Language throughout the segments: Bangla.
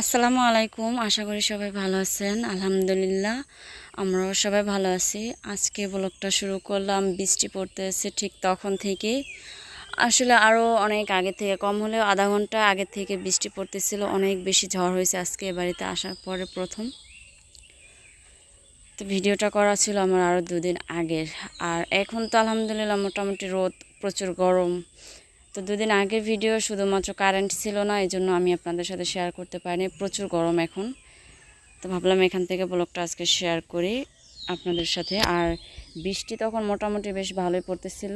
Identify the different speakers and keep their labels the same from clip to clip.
Speaker 1: আসসালামু আলাইকুম, আশা করি সবাই ভালো আছেন। আলহামদুলিল্লাহ, আমরাও সবাই ভালো আছি। আজকে ব্লগটা শুরু করলাম, বৃষ্টি পড়তেছে ঠিক তখন থেকে আসলে আরও অনেক আগে থেকে, কম হলেও আধা ঘণ্টা আগে থেকে বৃষ্টি পড়তেছিল, অনেক বেশি ঝড় হয়েছে আজকে বাড়িতে আসার পরে প্রথম। তো ভিডিওটা করা ছিল আমার আরও দুদিন আগের। আর এখন তো আলহামদুলিল্লাহ মোটামুটি রোদ, প্রচুর গরম। তো দুদিন আগের ভিডিও শুধুমাত্র কারেন্ট ছিল না, এই জন্য আমি আপনাদের সাথে শেয়ার করতে পারিনি। প্রচুর গরম এখন। তো ভাবলাম এখান থেকে ব্লগটা আজকে শেয়ার করি আপনাদের সাথে। আর বৃষ্টি তখন মোটামুটি বেশ ভালোই পড়তেছিল।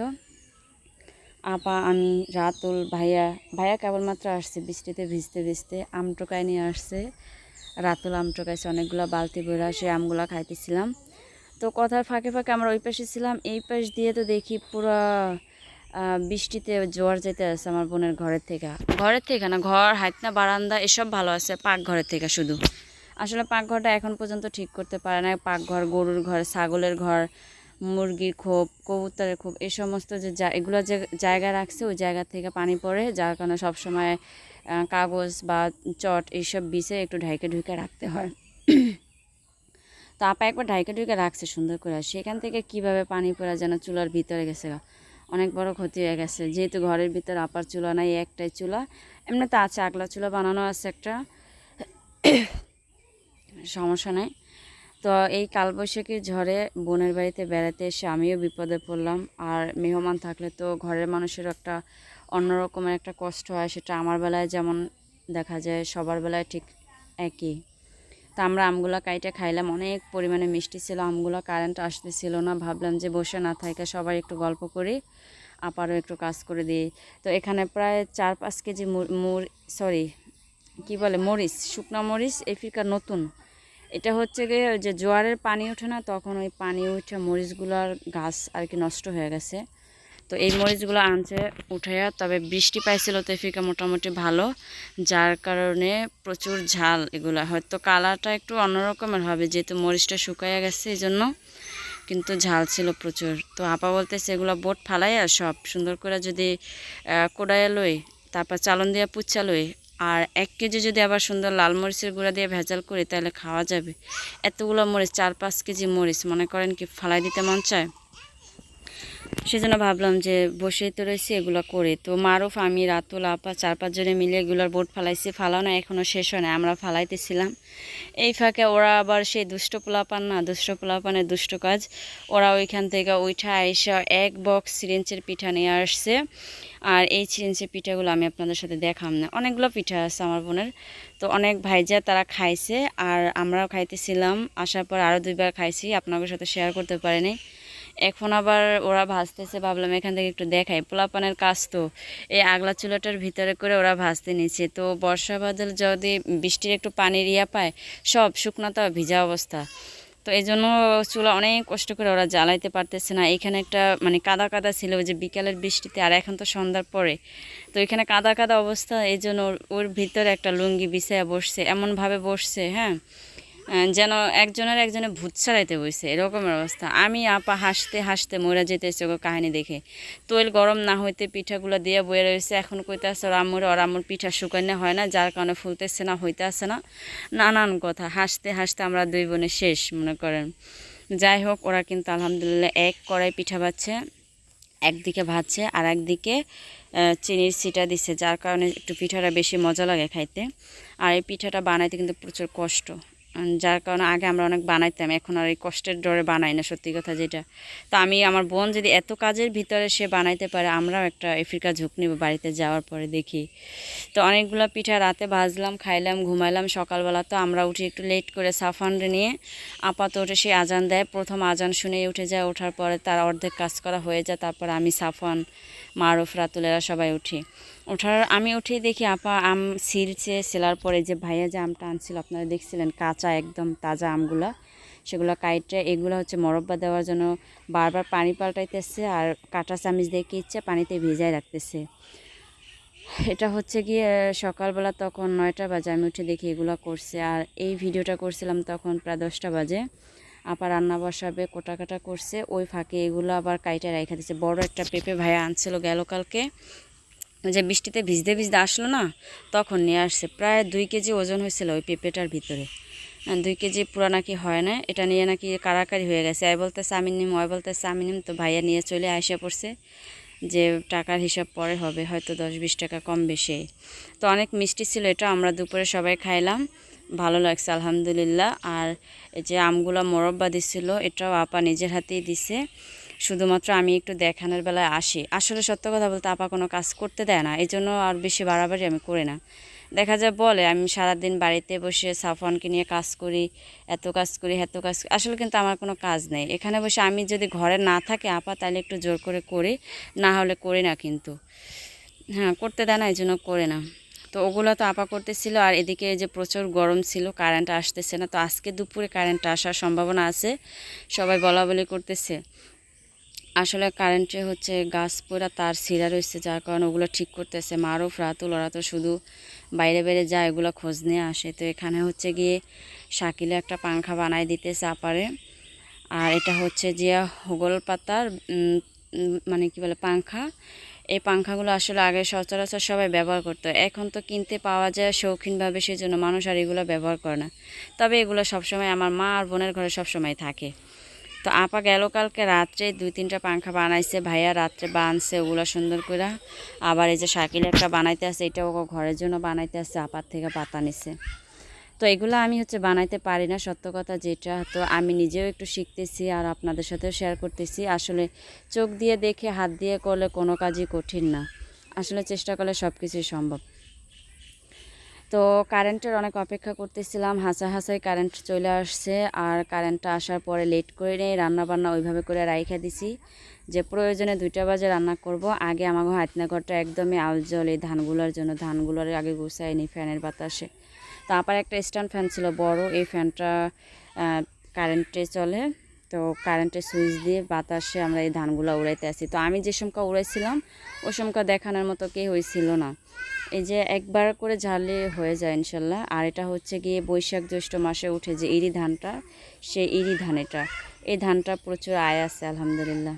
Speaker 1: আপা, আমি, রাতুল, ভাইয়া ভাইয়া কেবলমাত্র আসছে বৃষ্টিতে ভিজতে ভিজতে আমটোকায় নিয়ে আসছে। রাতুল আমটোকাইছে অনেকগুলো বালতি বইরা সে আমগুলো খাইতেছিলাম। তো কথার ফাঁকে ফাঁকে আমরা ওই পাশে ছিলাম, এই পাশ দিয়ে তো দেখি পুরা বৃষ্টিতে জোয়ার যেতে আছে আমার বোনের ঘরের থেকে। ঘরের থেকে না, ঘর, হাইতনা, বারান্দা, এসব ভালো আছে পাক ঘরের থেকে শুধু। আসলে পাকঘরটা এখন পর্যন্ত ঠিক করতে পারে না পাকঘর, গরুর ঘর, ছাগলের ঘর, মুরগির খোপ, কবুতরের খোপ এই সমস্ত যে এগুলো যে জায়গা রাখছে, ওই জায়গা থেকে পানি পড়ে, যার কারণে সবসময় কাগজ বা চট এইসব বিছে একটু ঢাইকে ঢুকে রাখতে হয়। তো আপা একবার ঢাইকে ঢুকে রাখছে সুন্দর করে। সেখান থেকে কীভাবে পানি পড়া যেন চুলার ভিতরে গেছে। অনেক বড় ক্ষতি হয়ে গেছে। যেহেতু ঘরের ভিতরে আপার চুলা নাই, একটাই চুলা। এমনিতে আছে, আগলা চুলা বানানো আছে একটা। সমস্যা নাই। তো এই কালবৈশাখীর ঝড়ে বোনের বাড়িতে বেড়াতে এসে আমিও বিপদে পড়লাম। আর মেহমান থাকলে তো ঘরের মানুষের একটা অন্যরকমের একটা কষ্ট হয়। সেটা আমার বেলায় যেমন দেখা যায়, সবার বেলায় ঠিক একই। তা আমরা আমগুলো কাইটে খাইলাম। অনেক পরিমাণে মিষ্টি ছিল, আমগুলো কারেন্ট আসতেছিল না। ভাবলাম যে বসে না থাকে সবাই একটু গল্প করি, আপারও একটু কাজ করে দিই। তো এখানে প্রায় চার পাঁচ কেজি মুর সরি কি বলে, মরিচ, শুকনা মরিচ এই ফিরকার নতুন। এটা হচ্ছে গিয়ে যে জোয়ারের পানি ওঠে না, তখন ওই পানি উঠে মরিচগুলোর গাছ আর কি নষ্ট হয়ে গেছে। তো এই মরিচগুলো আনছে উঠাইয়া, তবে বৃষ্টি পাইছিল তো ফিকা মোটামুটি ভালো, যার কারণে প্রচুর ঝাল এগুলা। হয়তো কালারটা একটু অন্যরকমের হবে, যেহেতু মরিচটা শুকাইয়া গেছে এই জন্য কিন্তু ঝাল ছিল প্রচুর। তো আপা বলতেছে, এগুলো বোট ফালাইয়া সব সুন্দর করে যদি কোড়াইয়া লই, তারপর চালন দিয়া পুচ্ছা লই, আর এক কেজি যদি আবার সুন্দর লাল মরিচের গুঁড়া দিয়ে ভেজাল করি, তাহলে খাওয়া যাবে। এতগুলো মরিচ, চার পাঁচ কেজি মরিচ, মনে করেন কি ফালাই দিতে মন চায়? সেজন্য ভাবলাম যে বসেই তো রয়েছি, এগুলো করে। তো মারুফ, আমি, রাতুল, আপা চার পাঁচজনে মিলে এগুলোর বোট ফালাইছি। ফালানো এখনও শেষ হয় না আমরা ফালাইতেছিলাম। এই ফাঁকে ওরা আবার সেই দুষ্ট পোলাপান না, দুষ্ট পোলাপানের দুষ্ট কাজ। ওরা ওইখান থেকে উঠা এসে এক বক্স সিরিঞ্চের পিঠা নিয়ে আসছে। আর এই সিরিঞ্চের পিঠাগুলো আমি আপনাদের সাথে দেখাম না। অনেকগুলো পিঠা আছে আমার বোনের। তো অনেক ভাইজা তারা খাইছে, আর আমরাও খাইতেছিলাম। আসার পর আরও দুইবার খাইছি, আপনাদের সাথে শেয়ার করতে পারিনি। এখন আবার ওরা ভাজতেছে ভাবলাম এখান থেকে একটু দেখাই। পোলাপানের কাজ তো, এই আগলা চুলাটার ভিতরে করে ওরা ভাজতে নিচ্ছে। তো বর্ষা বাদল যদি বৃষ্টির একটু পানির ইয়া পায়, সব শুকনাতা ভিজা অবস্থা। তো এই জন্য চুলা অনেক কষ্ট করে ওরা জ্বালাইতে পারতেছে না। এখানে একটা মানে কাদা কাদা ছিল যে বিকালের বৃষ্টিতে, আর এখন তো সন্ধ্যার পরে। তো এখানে কাদা কাদা অবস্থা এই জন্য ওর- ভিতরে একটা লুঙ্গি বিছায়া বসছে, এমনভাবে বসছে হ্যাঁ। যেন একজনের একজনে ভূত ছাড়াইতে বসছে এরকমের অবস্থা। আমি আপা হাসতে হাসতে মরে যেতেছে ওকে কাহিনী দেখে। তৈল গরম না হইতে পিঠাগুলো দিয়ে বয়ে রয়েছে এখন কইতেছে ওর আম্মুর ওর আম্মুর পিঠা শুকানো হয় না, যার কারণে ফুলতেছে না হইতে হইতেছে না। নানান কথা, হাসতে হাসতে আমরা দুই বোনে শেষ, মনে করেন। যাই হোক, ওরা কিন্তু আলহামদুলিল্লাহ এক কড়াই পিঠা বাচ্ছে, একদিকে ভাজছে, আর একদিকে চিনির সিটা দিচ্ছে, যার কারণে একটু পিঠাটা বেশি মজা লাগে খাইতে। আর এই পিঠাটা বানাইতে কিন্তু প্রচুর কষ্ট। যার কারণে আগে আমরা অনেক বানাইতাম, এখন আর এই কষ্টের ডরে বানাই না, সত্যি কথা যেটা। তো আমি, আমার বোন যদি এত কাজের ভিতরে সে বানাইতে পারে, আমরাও একটা আফ্রিকা ঝুঁক নিব বাড়িতে যাওয়ার পরে দেখি। তো অনেকগুলো পিঠা রাতে ভাজলাম, খাইলাম, ঘুমাইলাম সকালবেলা। তো আমরা উঠি একটু লেট করে সাফানরে নিয়ে, আপাতত উঠে সে আজান দেয়। প্রথম আজান শুনে উঠে যায়, ওঠার পরে তার অর্ধেক কাজ করা হয়ে যায়, তারপর আমি সাফান, মারুফ, রাতুলেরা সবাই উঠি। ওঠার, আমি উঠে দেখি আপা আম ছিলছে সেলার পরে যে ভাইয়া যে আমটা আনছিল, আপনারা দেখছিলেন কাঁচা একদম তাজা আমগুলা। সেগুলো কাইটে, এগুলো হচ্ছে মরব্বা দেওয়ার জন্য বারবার পানি পাল্টাইতেছে আর কাঁটা চামিচ দিয়ে ইচ্ছে পানিতে ভিজায় রাখতেছে। এটা হচ্ছে গিয়ে সকালবেলা তখন নয়টা বাজে, আমি উঠে দেখি এগুলো করছে। আর এই ভিডিওটা করছিলাম তখন প্রায় দশটা বাজে। আপা রান্না বসাবে কোটা কাটা করছে, ওই ফাঁকে এগুলো আবার কাইটা রেখে দিচ্ছে বড় একটা পেঁপে ভাইয়া আনছিল গেল কালকে। যে বৃষ্টিতে ভিজতে ভিজতে আসলো না, তখন নিয়ে আসছে। প্রায় দুই কেজি ওজন হয়েছিল ওই পেঁপেটার ভিতরে। দুই কেজি পুরো নাকি হয় না, এটা নিয়ে নাকি কারাকারি হয়ে গেছে। আয় বলতেছে, আমি নিম ওই বলতেছে, আমি নিম। তো ভাইয়া নিয়ে চলে আসে পড়ছে যে টাকার হিসাব পরে হবে, হয়তো দশ বিশ টাকা কম বেশি। তো অনেক মিষ্টি ছিল এটা, আমরা দুপুরে সবাই খাইলাম, ভালো লাগছে, আলহামদুলিল্লাহ। আর এই যে আমগুলো মোরব্বা দিছিল, এটাও আপা নিজের হাতেই দিছে। শুধুমাত্র আমি একটু দেখানোর বেলায় আসি। আসলে সত্য কথা বলতে আপা কোনো কাজ করতে দেয় না এই জন্য আর বেশি বাড়াবাড়ি আমি করি না। দেখা যায় বলে, আমি সারাদিন বাড়িতে বসে সাফওয়ানকে নিয়ে কাজ করি, এত কাজ করি, এত কাজ আসলে কিন্তু আমার কোনো কাজ নেই। এখানে বসে আমি যদি ঘরে না থাকে, আপা তাহলে একটু জোর করে করি, না হলে করি না কিন্তু। হ্যাঁ করতে দেয় না এই জন্য করে না। তো ওগুলো তো আপা করতেছিল, আর এদিকে যে প্রচুর গরম ছিল কারেন্ট আসতেছে না, তো আজকে দুপুরে কারেন্ট আসার সম্ভাবনা আছে, সবাই বলা বলি করতেছে। আসলে কারেন্টে হচ্ছে গাছ পুরা তার ছিঁড়া রয়েছে যার কারণে ওগুলো ঠিক করতেছে। মারুফ, রাতুল, ওরা তো শুধু বাইরে বাইরে যায়, এগুলো খোঁজ নিয়ে আসে। তো এখানে হচ্ছে গিয়ে শাকিলে একটা পাংখা বানাই দিতেছে আপারে। আর এটা হচ্ছে যে হোগল পাতার মানে কি বলে, পাংখা। এই পাংখাগুলো আসলে আগে সচরাচর সবাই ব্যবহার করতো। এখন তো কিনতে পাওয়া যায় শৌখিনভাবে সেই জন্য মানুষ আর এগুলো ব্যবহার করে না। তবে এগুলো সবসময় আমার মা আর বোনের ঘরে সবসময় থাকে। তো আপা গেল কালকে রাত্রে, দুই তিনটা পাংখা বানাইছে, ভাইয়া রাত্রে বানছে, ওগুলো সুন্দর করে আবার এই যে সাইকেল একটা বানাইতে আছে এটাও ঘরের জন্য বানাইতে আছে, আপার থেকে পাতা নিছে। তো এগুলো আমি হচ্ছে বানাইতে পারি না, সত্য কথা যেটা। তো আমি নিজেও একটু শিখতেছি আর আপনাদের সাথেও শেয়ার করতেছি। আসলে চোখ দিয়ে দেখে, হাত দিয়ে করলে কোনো কাজই কঠিন না। আসলে চেষ্টা করলে সব কিছুই সম্ভব। তো কারেন্টের অনেক অপেক্ষা করতেছিলাম হাসা হাসাই কারেন্ট চলে আসছে আর কারেন্টটা আসার পরে লেট করে নেই রান্নাবান্না ওইভাবে করে রাইখা দিছি যে প্রয়োজনে দুইটা বাজে রান্না করব। আগে আমাকে হাতনাঘরটা একদমই আলজল, এই ধানগুলোর জন্য, ধানগুলোর আগে গুছাই নি ফ্যানের বাতাসে। তারপর একটা স্ট্যান্ড ফ্যান ছিল বড়, এই ফ্যানটা কারেন্টে চলে। তো কারেন্টের সুইচ দিয়ে বাতাসে আমরা এই ধানগুলো উড়াইতে আসি। তো আমি যে সমকা উড়াইছিলাম ও সমকা দেখানোর মতো কে হয়েছিল না। এই যে একবার করে ঝালে হয়ে যায় ইনশাল্লাহ। আর এটা হচ্ছে গিয়ে বৈশাখ জ্যৈষ্ঠ মাসে উঠে যে ইরি ধানটা, সেই ইরি ধান এটা। এই ধানটা প্রচুর আয় আছে, আলহামদুলিল্লাহ।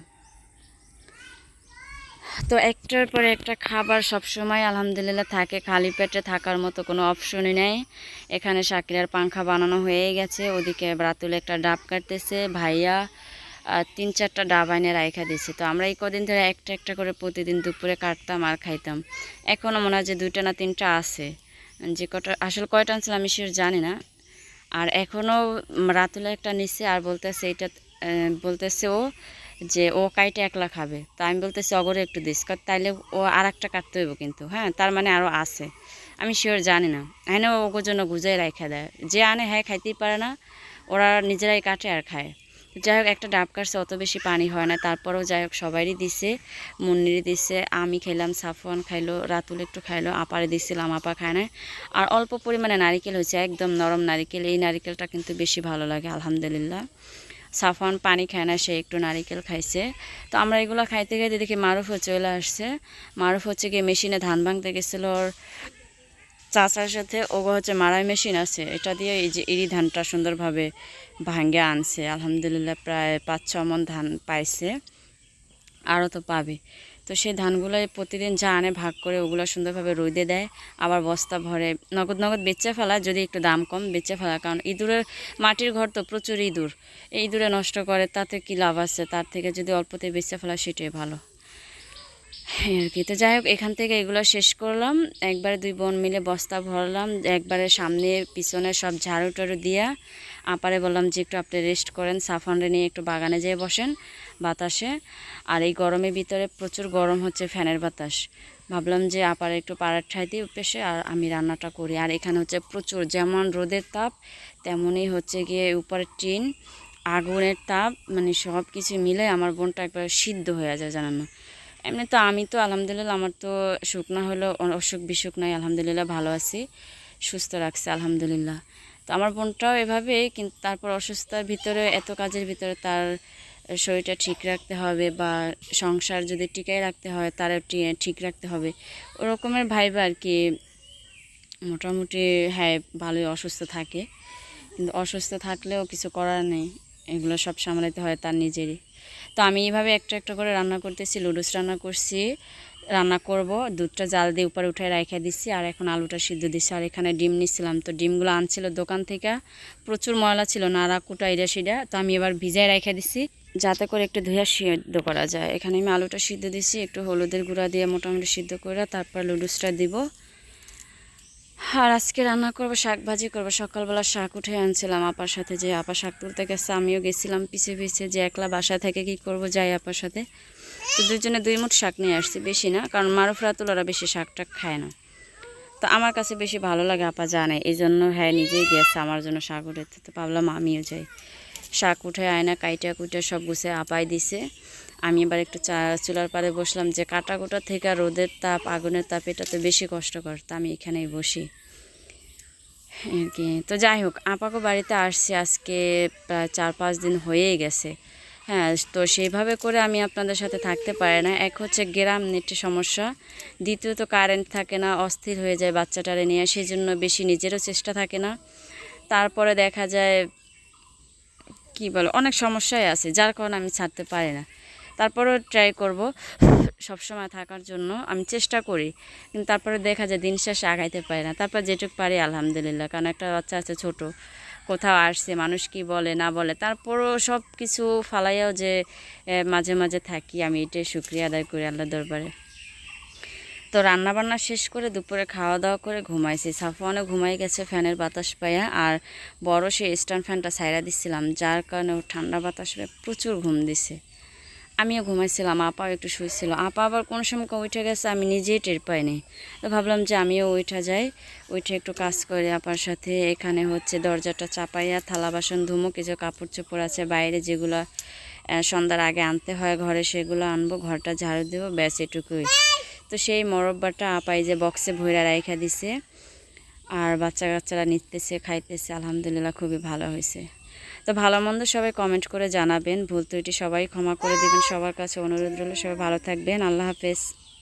Speaker 1: তো একটার পরে একটা খাবার সবসময় আলহামদুলিল্লাহ থাকে, খালি পেটে থাকার মতো কোনো অপশনই নেই। এখানে শাকিরার পাংখা বানানো হয়ে গেছে, ওদিকে রাতুল একটা ডাব কাটতেছে, ভাইয়া তিন চারটা ডাব আইনে রাইখা দিছে। তো আমরা এই কদিন ধরে একটা একটা করে প্রতিদিন দুপুরে কাটতাম আর খাইতাম। এখনও মনে হয় যে দুইটা না তিনটা আছে। যে কটা, আসলে কয়টা আনছিল আমি শিওর জানি না। আর এখনও রাতুলে একটা নিচ্ছে আর বলতেছে এটা বলতেছে ও যে ও কাইটে একলা খাবে। তা আমি বলতেছি, অগরে একটু দিস। কারণ তাইলে ও আর একটা কাটতে হইব কিন্তু। হ্যাঁ তার মানে আরও আছে। আমি শিওর জানি না। হ্যাঁ ওগোর জন্য গুজাই রাখা দেয়। যে আনে হ্যাঁ খাইতেই পারে না। ওরা নিজেরাই কাটে আর খায়। যাই হোক, একটা ডাব কাটছে, অত বেশি পানি হয় না। তারপরেও যাই হোক সবারই দিছে মুন্নিরি দিছে, আমি খেলাম, সাফওয়ান খাইলো, রাতুল একটু খাইলো, আপারে দিছিলাম, আপা খায় না আর অল্প পরিমাণে নারিকেল হয়েছে, একদম নরম নারিকেল। এই নারিকেলটা কিন্তু বেশি ভালো লাগে, আলহামদুলিল্লাহ। সাফওয়ান পানি খায় না, সে একটু নারিকেল খাইছে। তো আমরা এগুলো খাইতে খাইতে দেখি মারুফও চলে আসছে। মারুফ হচ্ছে গিয়ে মেশিনে ধান ভাঙতে গেছিল। ওর চাচার সাথে, ওগো হচ্ছে মারাই মেশিন আছে। এটা দিয়ে এই যে ইরি ধানটা সুন্দরভাবে ভাঙ্গে আনছে। আলহামদুলিল্লাহ প্রায় পাঁচ ছ মন ধান পাইছে। আরও তো পাবে। তো সেই ধানগুলো প্রতিদিন যা আনে, ভাগ করে ওগুলো সুন্দরভাবে রোদে দেয়। আবার বস্তা ভরে নগদ নগদ বেচে ফেলা, যদি একটু দাম কম, বেচে ফেলা। কারণ ইঁদুরের মাটির ঘর তো প্রচুর ইঁদুর। এই ইঁদুরে নষ্ট করে, তাতে কি লাভ আছে? তার থেকে যদি অল্পতে বেচে ফেলা, সেটাই ভালো। এই আর কি। তো যাই হোক, এখান থেকে এগুলো শেষ করলাম। একবারে দুই বোন মিলে বস্তা ভরলাম। একবারে সামনে, পিছনে সব ঝাড়ু টাড়ু দিয়া আপারে বললাম যে, একটু আপনি রেস্ট করেন, সাফানরে নিয়ে একটু বাগানে যেয়ে বসেন বাতাসে। আর এই গরমের ভিতরে প্রচুর গরম হচ্ছে ফ্যানের বাতাস। ভাবলাম যে, আপারে একটু পাড়ার ঠাই দিই উপেসে আর আমি রান্নাটা করি। আর এখানে হচ্ছে প্রচুর, যেমন রোদের তাপ, তেমনই হচ্ছে গিয়ে উপরে টিন, আগুনের তাপ মানে সব কিছু মিলে আমার বোনটা একবার সিদ্ধ হয়ে যায়, জানেন এমনি তো আমি তো আলহামদুলিল্লাহ আমার তো সুখ না হলেও অসুখ বিসুখ নাই, আলহামদুলিল্লাহ ভালো আছি, সুস্থ রাখছে, আলহামদুলিল্লাহ। তো আমার বোনটাও এভাবে কিন্তু তারপর অসুস্থতার ভিতরে, এত কাজের ভিতরে তার শরীরটা ঠিক রাখতে হবে বা সংসার যদি টিকাই রাখতে হয় তার ঠিক রাখতে হবে। ওরকমের ভাইবা আর কি মোটামুটি হ্যাঁ ভালোই অসুস্থ থাকে। কিন্তু অসুস্থ থাকলেও কিছু করার নেই, এগুলো সব সামলাতে হয় তার নিজেরই। তো আমি এইভাবে একটা একটা করে রান্না করতেছি লুডুস রান্না করছি, রান্না করব, দুধটা জাল দিয়ে উপরে উঠে রেখে দিচ্ছি আর এখন আলুটা সিদ্ধ দিচ্ছি আর এখানে ডিম নিচ্ছিলাম তো ডিমগুলো আনছিল দোকান থেকে, প্রচুর ময়লা ছিল, নাড়া কুটা এটা সেটা তো আমি এবার ভিজায় রেখে দিচ্ছি যাতে করে একটু ধুয়ে সিদ্ধ করা যায়। এখানে আমি আলুটা সিদ্ধ দিচ্ছি একটু হলুদের গুঁড়া দিয়ে মোটামুটি সিদ্ধ করে তারপর লুডুসটা দিব। আর আজকে রান্না করব শাক ভাজি করব। সকালবেলা শাক উঠে আনছিলাম আপার সাথে, যে আপা শাক তুলতে গেছে, আমিও গেছিলাম পিছে পিছে, যে একলা বাসা থেকে কি করব, যাই আপার সাথে। তো দুজনে দুই মুঠ শাক নিয়ে আসছি, বেশি না, কারণ মারুফরা তুলারা বেশি শাক টাক খায় না। তো আমার কাছে বেশি ভালো লাগে, আপা জানে এই জন্য হ্যাঁ নিজেই গেছে, আমার জন্য শাক উঠে তো ভাবলাম আমিও যাই। শাক উঠে আয়না কাইটা কুইটা সব গুছে আপাই দিছে। আমি এবার একটু চা চুলার পাড়ে বসলাম যে কাটা কুটা থেকে রোদের তাপ, আগুনের তাপ, এটা তো বেশি কষ্টকর, তা আমি এখানেই বসি। তো যাই হোক, আপাকে বাড়িতে আসছি, আজকে প্রায় চার পাঁচ দিন হয়েই গেছে। হ্যাঁ তো সেইভাবে করে আমি আপনাদের সাথে থাকতে পারি না। এক হচ্ছে গ্রাম নেটের সমস্যা, দ্বিতীয়ত কারেন্ট থাকে না, অস্থির হয়ে যায় বাচ্চাটারে নিয়ে সেই জন্য বেশি নিজেরও চেষ্টা থাকে না। তারপরে দেখা যায়, কি বলো, অনেক সমস্যাই আছে, যার কারণে আমি ছাড়তে পারি না। তারপরেও ট্রাই করব। সবসময় থাকার জন্য আমি চেষ্টা করি। কিন্তু তারপরে দেখা যায় দিন শেষে আগাইতে পারি না। তারপর যেটুকু পারি আলহামদুলিল্লাহ। কারণ একটা বাচ্চা আছে ছোট, কোথাও আসছে, মানুষ কি বলে, না বলে, তারপরও সব কিছু ফালাইয়াও যে মাঝে মাঝে থাকি আমি, এটাই শুক্রিয়া আদায় করি আল্লাহ দরবারে। তো রান্না বান্না শেষ করে দুপুরে খাওয়া দাওয়া করে ঘুমাইছি। সাফওয়ানও ঘুমাই গেছে ফ্যানের বাতাস পাইয়া। আর বড় সেই স্ট্যান্ড ফ্যানটা সাইরা দিচ্ছিলাম যার কারণে ঠান্ডা বাতাস পেয়ে প্রচুর ঘুম দিছে। আমিও ঘুমাইছিলাম আপাও একটু শুয়েছিল আপা আবার কোনো সময় উঠে গেছে, আমি নিজেই টের পাইনি তো ভাবলাম যে আমিও উঠা যাই, উঠে একটু কাজ করে আপার সাথে। এখানে হচ্ছে দরজাটা চাপাইয়া থালা বাসন ধুমো, কিছু কাপড় চোপড় আছে, বাইরে যেগুলো সন্ধ্যার আগে আনতে হয়, ঘরে সেগুলো আনব, ঘরটা ঝাড়ু দেবো, ব্যাস এটুকুই। তো সেই মরব্বাটা আপাই যে বক্সে ভইরা রাইখা দিছে, আর বাচ্চা কাচ্চারা নিতেছে, খাইতেছে, আলহামদুলিল্লাহ খুবই ভালো হয়েছে তো ভালো মন্দ সবাই কমেন্ট করে জানাবেন। ভুল ত্রুটি সবাই ক্ষমা করে দেবেন। সবার কাছে অনুরোধ রইল, সবাই ভালো থাকবেন। আল্লাহ হাফেজ।